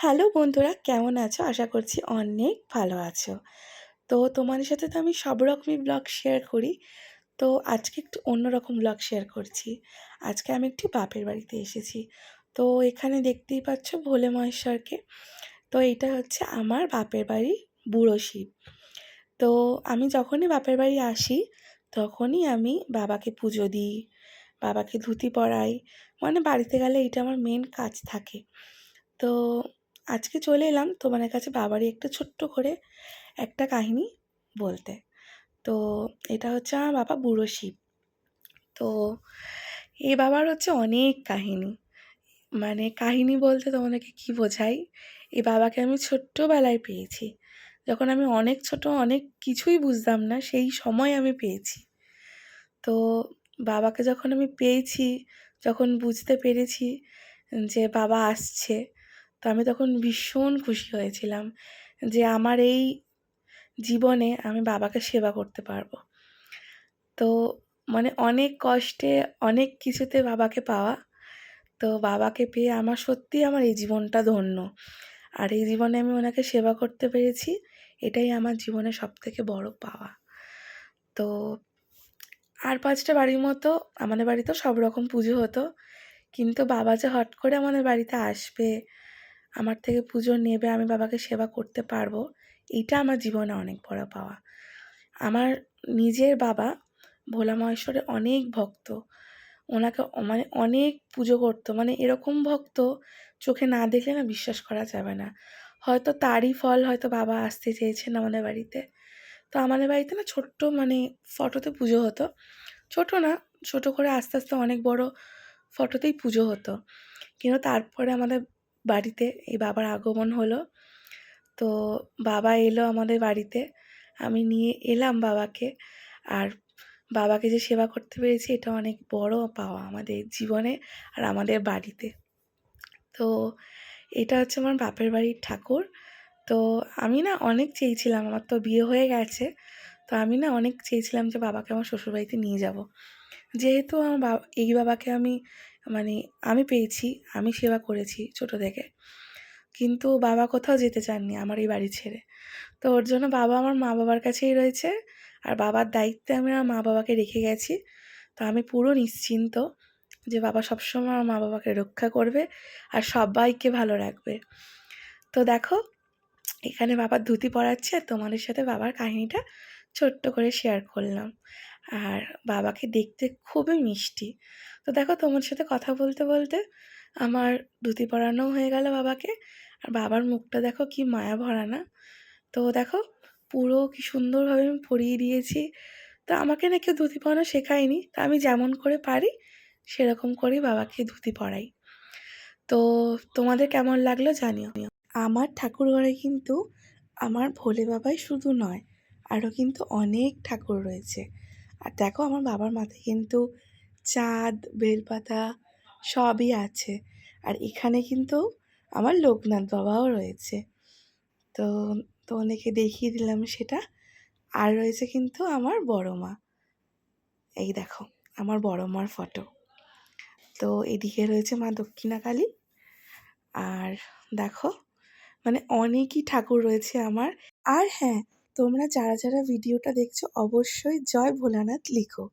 Hello বন্ধুরা, কেমন আছো? আশা করছি অনেক ভালো আছো। তো তোমাদের সাথে তো আমি সব রকমই ব্লগ শেয়ার করি। তো আজকে একটু অন্যরকম ব্লগ শেয়ার করছি। আজকে আমি একটি বাপের বাড়িতে এসেছি। তো এখানে দেখতেই পাচ্ছ ভোলে মহেশ্বরকে। তো এটা হচ্ছে আমার বাপের বাড়ি বুড়ো শিব। তো আমি যখনই বাপের বাড়ি আসি, তখনই আমি বাবাকে পুজো দিই, বাবাকে ধুতি পরাই। মানে বাড়িতে গেলে এটা আমার মেন কাজ থাকে। তো আজকে চলে এলাম তোমাদের কাছে বাবারই একটা ছোট্ট করে একটা কাহিনী বলতে। তো এটা হচ্ছে আমার বাবা বুড়ো শিব। তো এ বাবার হচ্ছে অনেক কাহিনী। মানে কাহিনী বলতে তোমাদেরকে কি বোঝাই? এই বাবাকে আমি ছোট্টবেলায় পেয়েছি। যখন আমি অনেক ছোট, অনেক কিছুই বুঝতাম না, সেই সময় আমি পেয়েছি। তো বাবাকে যখন আমি পেয়েছি, যখন বুঝতে পেরেছি যে বাবা আসছে তো আমি তখন ভীষণ খুশি হয়েছিলাম যে আমার এই জীবনে আমি বাবাকে সেবা করতে পারব। তো মানে অনেক কষ্টে অনেক কিছুতে বাবাকে পাওয়া। তো বাবাকে পেয়ে আমার সত্যিই আমার এই জীবনটা ধন্য। আর এই জীবনে আমি ওনাকে সেবা করতে পেরেছি, এটাই আমার জীবনে সবথেকে বড় পাওয়া। তো আর পাঁচটা বাড়ির মতো আমাদের বাড়িতেও সব রকম পুজো হতো। কিন্তু বাবা যে হট করে আমাদের বাড়িতে আসবে আমার থেকে পুজো নেবে, আমি বাবাকে সেবা করতে পারব, এইটা আমার জীবনে অনেক বড় পাওয়া। আমার নিজের বাবা ভোলা মহেশ্বরের অনেক ভক্ত। ওনাকে মানে অনেক পুজো করতো মানে এরকম ভক্ত চোখে না দেখলে না বিশ্বাস করা যাবে না। হয়তো তারই ফল হয়তো বাবা আসতে চেয়েছেন আমাদের বাড়িতে। তো আমাদের বাড়িতে না ছোট্ট মানে ফটোতে পুজো হতো। ছোট না, ছোট করে আস্তে আস্তে অনেক বড় ফটোতেই পুজো হতো। কিন্তু তারপরে আমাদের বাড়িতে, এই বাবার আগমন হলো। তো বাবা এলো আমাদের বাড়িতে। আমি নিয়ে এলাম বাবাকে। আর বাবাকে যে সেবা করতে পেরেছি, এটা অনেক বড় পাওয়া আমাদের জীবনে আর আমাদের বাড়িতে। তো এটা হচ্ছে আমার বাপের বাড়ির ঠাকুর। তো আমি না অনেক চেয়েছিলাম, আমার তো বিয়ে হয়ে গেছে। তো আমি না অনেক চেয়েছিলাম যে বাবাকে আমার শ্বশুরবাড়িতে নিয়ে যাব। যেহেতু আমার বাবা, এই বাবাকে আমি মানে আমি পেয়েছি, আমি সেবা করেছি ছোটো থেকে। কিন্তু বাবা কোথাও যেতে চাননি আমার এই বাড়ি ছেড়ে। তো ওর জন্য বাবা আমার মা বাবার কাছেই রয়েছে। আর বাবার দায়িত্বে আমি আমার মা বাবাকে রেখে গেছি। তো আমি পুরো নিশ্চিন্ত যে বাবা সবসময় আমার মা বাবাকে রক্ষা করবে আর সবাইকে ভালো রাখবে। তো দেখো, এখানে বাবার ধুতি পরাচ্ছে, আর তোমাদের সাথে বাবার কাহিনীটা ছোট্ট করে শেয়ার করলাম। আর বাবাকে দেখতে খুবই মিষ্টি। তো দেখো তোমার সাথে কথা বলতে বলতে আমার ধুতি পরানো হয়ে গেল বাবাকে। আর বাবার মুখটা দেখো কি মায়া ভরা না? তো দেখো পুরো কি সুন্দরভাবে আমি পরিয়ে দিয়েছি। তো আমাকে না কেউ ধুতি পরানো শেখায়নি। তা আমি যেমন করে পারি সেরকম করেই বাবাকে ধুতি পরাই। তো তোমাদের কেমন লাগল জানিও। আমার ঠাকুর ঘরে কিন্তু আমার ভোলে বাবাই শুধু নয়, আরও কিন্তু অনেক ঠাকুর রয়েছে। আর দেখো আমার বাবার মাথায় কিন্তু চাঁদ, বেলপাতা সবই আছে। আর এখানে কিন্তু আমার লোকনাথ বাবাও রয়েছে। তো তো অনেকে দেখিয়ে দিলাম সেটা। আর রয়েছে কিন্তু আমার বড় মা। এই দেখো, আমার বড় মার ফটো। তো এদিকে রয়েছে মা দক্ষিণাকালী। আর দেখো মানে অনেকই ঠাকুর রয়েছে আমার। আর হ্যাঁ তোমরা যারা যারা ভিডিওটা দেখছ, অবশ্যই জয় ভোলানাথ লিখো।